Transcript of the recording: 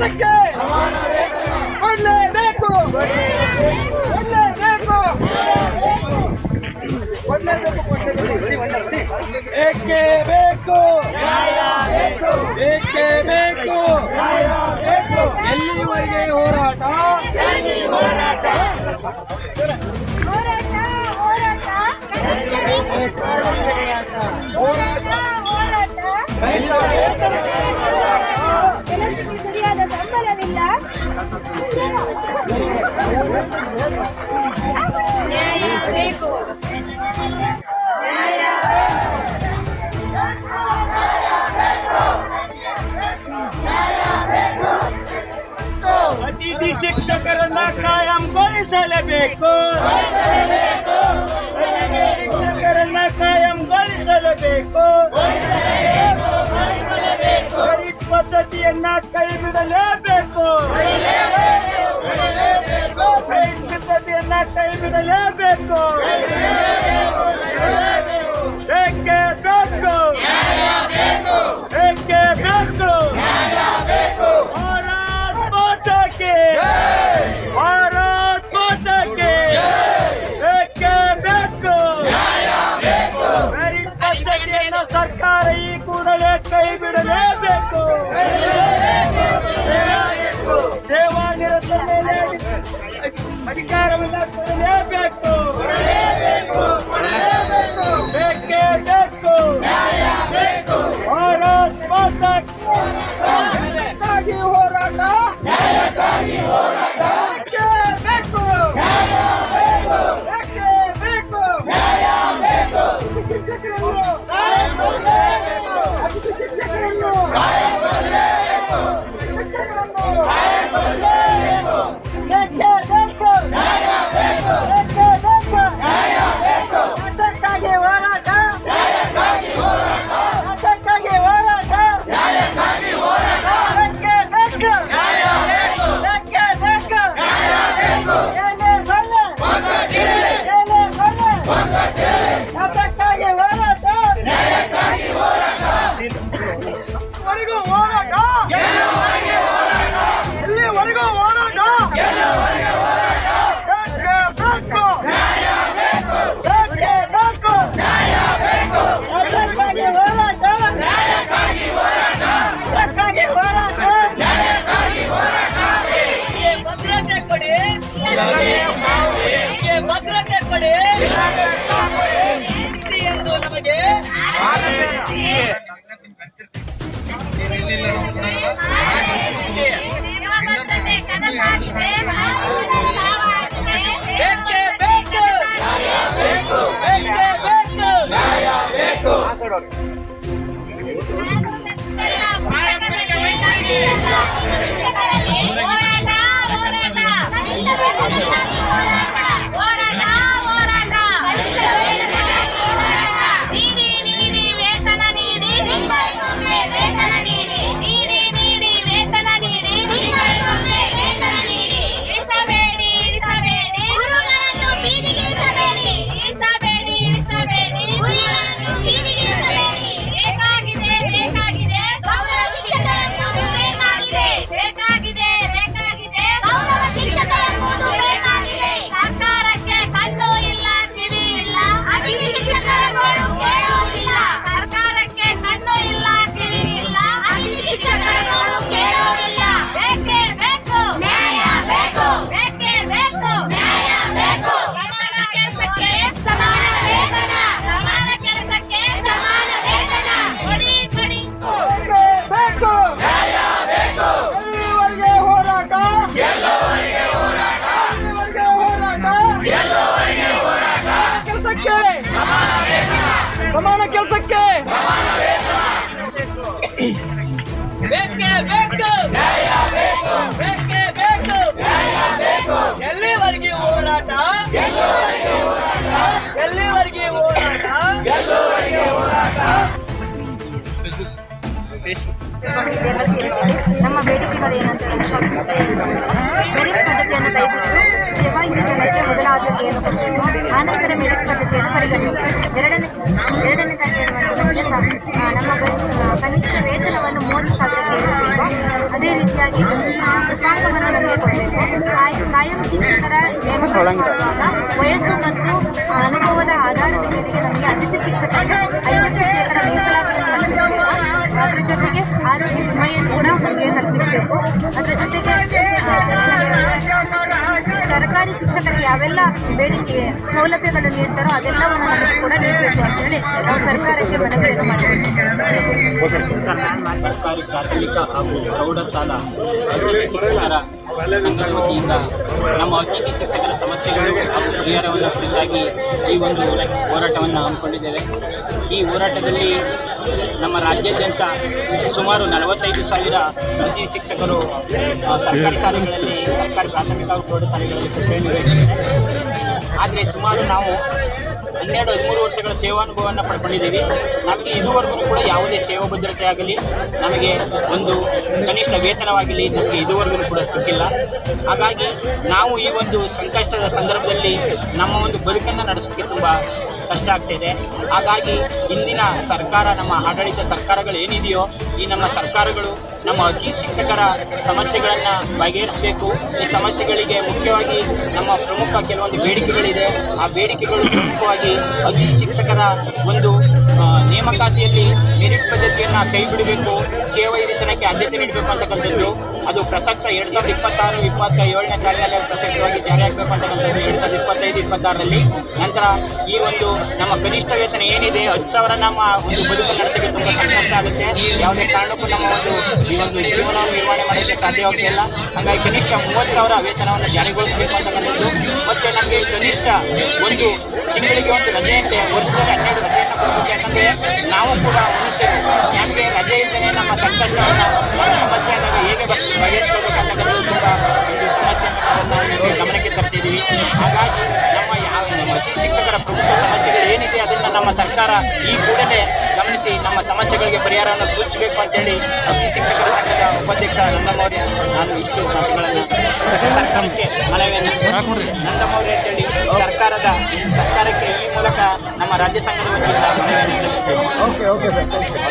ಕೆಲಸಕ್ಕೆ ಕೊಡಲೇಬೇಕು ಕೊಡಲೇಬೇಕು ಏಕೆ ಬೇಕು? ಏಕೆ ಬೇಕು ಎಲ್ಲಿವರೆಗೆ ಹೋರಾಟ ಹೋರಾಟ ಹೋರಾಟ ಹೋರಾಟ ಸರಿಯಾದ ಸಂಬಳವಿಲ್ಲ ಬೇಕು ಅತಿಥಿ ಶಿಕ್ಷಕರನ್ನ ಕಾಯಂಗೊಳಿಸಲೇಬೇಕು. ಶಿಕ್ಷಕರನ್ನ ಕಾಯಂಗೊಳಿಸಲೇಬೇಕು. ಪದ್ಧತಿಯನ್ನ ಕೈ ಬಿಡಲೇಬೇಕು. ಅಧಿಕಾರವನ್ನು ಕೊಡಲೇಬೇಕು. ಕೊಡಲೇಬೇಕು. ಮಾಡಿ ನೀತಿ ಎಂದು ನಮಗೆ ಹೋರಾಟ ಹೋರಾಟ ಮನುಷ್ಯ ಸಮಾನ ಕೆಲಸಕ್ಕೆ. ನಮ್ಮ ಬೇಡಿಕೆಗಳು ಏನಂತ ಮೆರಿಟ್ ಪದ್ಧತಿಯನ್ನು ಕೈಬಿಟ್ಟು ಸೇವಾ ಯೋಜನೆಗೆ ಏನು ಆನಂತರ ಮೆರಿಟ್ ಪದ್ಧತಿಯನ್ನು ಪರಿಗಣಿಸಿ. ವಯಸ್ಸು ಮತ್ತು ಅನುಭವದ ಆಧಾರದ ಮೇಲೆ ನಮಗೆ ಅತಿಥಿ ಶಿಕ್ಷಕರಿಗೆ ಐವತ್ತು ಶೇಕಡ ಮೀಸಲಾತಿ ಅದರ ಜೊತೆಗೆ ಆರೋಗ್ಯ ವಿಮೆಯನ್ನು ಕೂಡ ನಮಗೆ ಕಲ್ಪಿಸಬೇಕು ಅದರ ಜೊತೆಗೆ ಸರ್ಕಾರಿ ಶಿಕ್ಷಕರಿಗೆ ಯಾವೆಲ್ಲ ಬೇಡಿಕೆ ಸೌಲಭ್ಯಗಳು ನೀಡ್ತಾರೋ ಅದೆಲ್ಲವನ್ನು ನಮಗೆ ಕೂಡ ನೀಡಬೇಕು ಅಂತೇಳಿ ನಾವು ಸರ್ಕಾರಕ್ಕೆ ಮನವಿಯನ್ನು ಮಾಡಬೇಕು ಸರ್ಕಾರಿ ಪ್ರಾಥಮಿಕ ಹಾಗೂ ಪ್ರೌಢಶಾಲಾ ಅತಿಥಿ ಶಿಕ್ಷಕರ ಸಂಘದ ವತಿಯಿಂದ ನಮ್ಮ ಅತಿಥಿ ಶಿಕ್ಷಕರ ಸಮಸ್ಯೆಗಳು ಹಾಗೂ ಪರಿಹಾರವನ್ನು ಕುರಿತಾಗಿ ಈ ಒಂದು ಹೋರಾಟವನ್ನು ಹಮ್ಮಿಕೊಂಡಿದ್ದೇವೆ. ಈ ಹೋರಾಟದಲ್ಲಿ ನಮ್ಮ ರಾಜ್ಯಾದ್ಯಂತ ಸುಮಾರು ನಲವತ್ತೈದು ಸಾವಿರ ಅತಿಥಿ ಶಿಕ್ಷಕರು ಸರ್ಕಾರಿ ಶಾಲೆಗಳಲ್ಲಿ ಸರ್ಕಾರಿ ಪ್ರಾಥಮಿಕ ಹಾಗೂ ಪ್ರೌಢಶಾಲೆಗಳಲ್ಲಿ ಆದರೆ ಸುಮಾರು ನಾವು ಹನ್ನೆರಡು, ಹದಿಮೂರು ವರ್ಷಗಳ ಸೇವಾನುಭವವನ್ನು ಪಡ್ಕೊಂಡಿದ್ದೀವಿ. ನಮಗೆ ಇದುವರೆಗೂ ಕೂಡ ಯಾವುದೇ ಸೇವಾ ಭದ್ರತೆ ಆಗಲಿ, ನಮಗೆ ಒಂದು ಕನಿಷ್ಠ ವೇತನವಾಗಲಿ ನಮಗೆ ಇದುವರೆಗೂ ಕೂಡ ಸಿಕ್ಕಿಲ್ಲ. ಹಾಗಾಗಿ ನಾವು ಈ ಒಂದು ಸಂಕಷ್ಟದ ಸಂದರ್ಭದಲ್ಲಿ ನಮ್ಮ ಒಂದು ಬದುಕನ್ನು ನಡೆಸೋಕ್ಕೆ ತುಂಬ ಕಷ್ಟ ಆಗ್ತಿದೆ. ಹಾಗಾಗಿ ಇಂದಿನ ಸರ್ಕಾರ, ನಮ್ಮ ಆಡಳಿತ ಸರ್ಕಾರಗಳು ಏನಿದೆಯೋ ಈ ನಮ್ಮ ಸರ್ಕಾರಗಳು ನಮ್ಮ ಅತಿ ಶಿಕ್ಷಕರ ಸಮಸ್ಯೆಗಳನ್ನು ಬಗೆಹರಿಸಬೇಕು. ಈ ಸಮಸ್ಯೆಗಳಿಗೆ ಮುಖ್ಯವಾಗಿ ನಮ್ಮ ಪ್ರಮುಖ ಕೆಲವೊಂದು ಬೇಡಿಕೆಗಳಿದೆ. ಆ ಬೇಡಿಕೆಗಳು ಪ್ರಮುಖವಾಗಿ ಅತಿ ಶಿಕ್ಷಕರ ಒಂದು ನೇಮಕಾತಿಯಲ್ಲಿ ಪದ್ಧತಿಯನ್ನು ಕೈ ಬಿಡಬೇಕು, ಸೇವಾ ಹಿರಿತನಕ್ಕೆ ಆದ್ಯತೆ ನೀಡಬೇಕು ಅಂತಕ್ಕಂಥದ್ದು ಅದು ಪ್ರಸಕ್ತ ಎರಡು ಸಾವಿರದ ಇಪ್ಪತ್ತಾರು ಇಪ್ಪತ್ತ ಏಳನೇ ಸಾಲಿನಲ್ಲಿ ಪ್ರಸಕ್ತವಾಗಿ ಜಾರಿ ಆಗಬೇಕು ಅಂತಕ್ಕಂಥದ್ದು ಎರಡು ಸಾವಿರದ ಇಪ್ಪತ್ತೈದು, ಇಪ್ಪತ್ತಾರರಲ್ಲಿ. ನಂತರ ಈ ಒಂದು ನಮ್ಮ ಕನಿಷ್ಠ ವೇತನ ಏನಿದೆ, ಹತ್ತು ಸಾವಿರ ನಮ್ಮ ಒಂದು ಬದುಕು ನಡೆಸೋಕ್ಕೆ ತುಂಬ ಸಂಕಷ್ಟ ಆಗುತ್ತೆ. ಯಾವುದೇ ಕಾರಣಕ್ಕೂ ನಮ್ಮ ಒಂದು ಈ ಒಂದು ಜೀವನವನ್ನು ನಿರ್ವಹಣೆ ಮಾಡೋಕ್ಕೆ ಸಾಧ್ಯವಾಗ್ತಿಲ್ಲ ಹಾಗಾಗಿ ಕನಿಷ್ಠ ಮೂವತ್ತು ಸಾವಿರ ವೇತನವನ್ನು ಜಾರಿಗೊಳಿಸಬೇಕು ಅಂತಕ್ಕಂಥದ್ದು ಮತ್ತು ನಮಗೆ ಕನಿಷ್ಠ ಒಂದು ತಿಂಗಳಿಗೆ ಒಂದು ರಜೆಯಂತೆ ವರ್ಷದಲ್ಲಿ ಹನ್ನೆರಡು ರಜೆಯನ್ನು ಕೊಡಬೇಕು. ಯಾಕಂದರೆ ನಾವು ಕೂಡ ನಮ್ಮ ಸಮಸ್ಯೆ ಆದಾಗ ಹೇಗೆ ಬಸ್ ಬಗೆಹರಿಸಬೇಕು ಅಂತಕ್ಕಂಥದ್ದು ತುಂಬ ಒಂದು ಸಮಸ್ಯೆ ಗಮನಕ್ಕೆ ತರ್ತಿದ್ದೀವಿ ಹಾಗಾಗಿ ನಮ್ಮ ಯಾವ ಶಿಕ್ಷಕರ ಪ್ರಮುಖ ಸಮಸ್ಯೆಗಳು ಏನಿದೆ ಅದನ್ನು ನಮ್ಮ ಸರ್ಕಾರ ಈ ಕೂಡಲೇ ಗಮನಿಸಿ ನಮ್ಮ ಸಮಸ್ಯೆಗಳಿಗೆ ಪರಿಹಾರವನ್ನು ಸೂಚಿಸಬೇಕು ಅಂತೇಳಿ ಅತಿ ಶಿಕ್ಷಕರ ಸಂಘದ ಉಪಾಧ್ಯಕ್ಷ ನಂದಮೌರ್ಯ ನಾನು ಇಷ್ಟು ಮಾತುಗಳನ್ನು ಸರ್ಕಾರಕ್ಕೆ ಮನವಿಯನ್ನು ನಂದಮೌರ್ಯ ಅಂತೇಳಿ ಸರ್ಕಾರದ ಸರ್ಕಾರಕ್ಕೆ ಈ ಮೂಲಕ ನಮ್ಮ ರಾಜ್ಯ ಸಂಘದ ವತಿಯಿಂದ ಮನವಿಯನ್ನು ಸಲ್ಲಿಸ್ತೇವೆ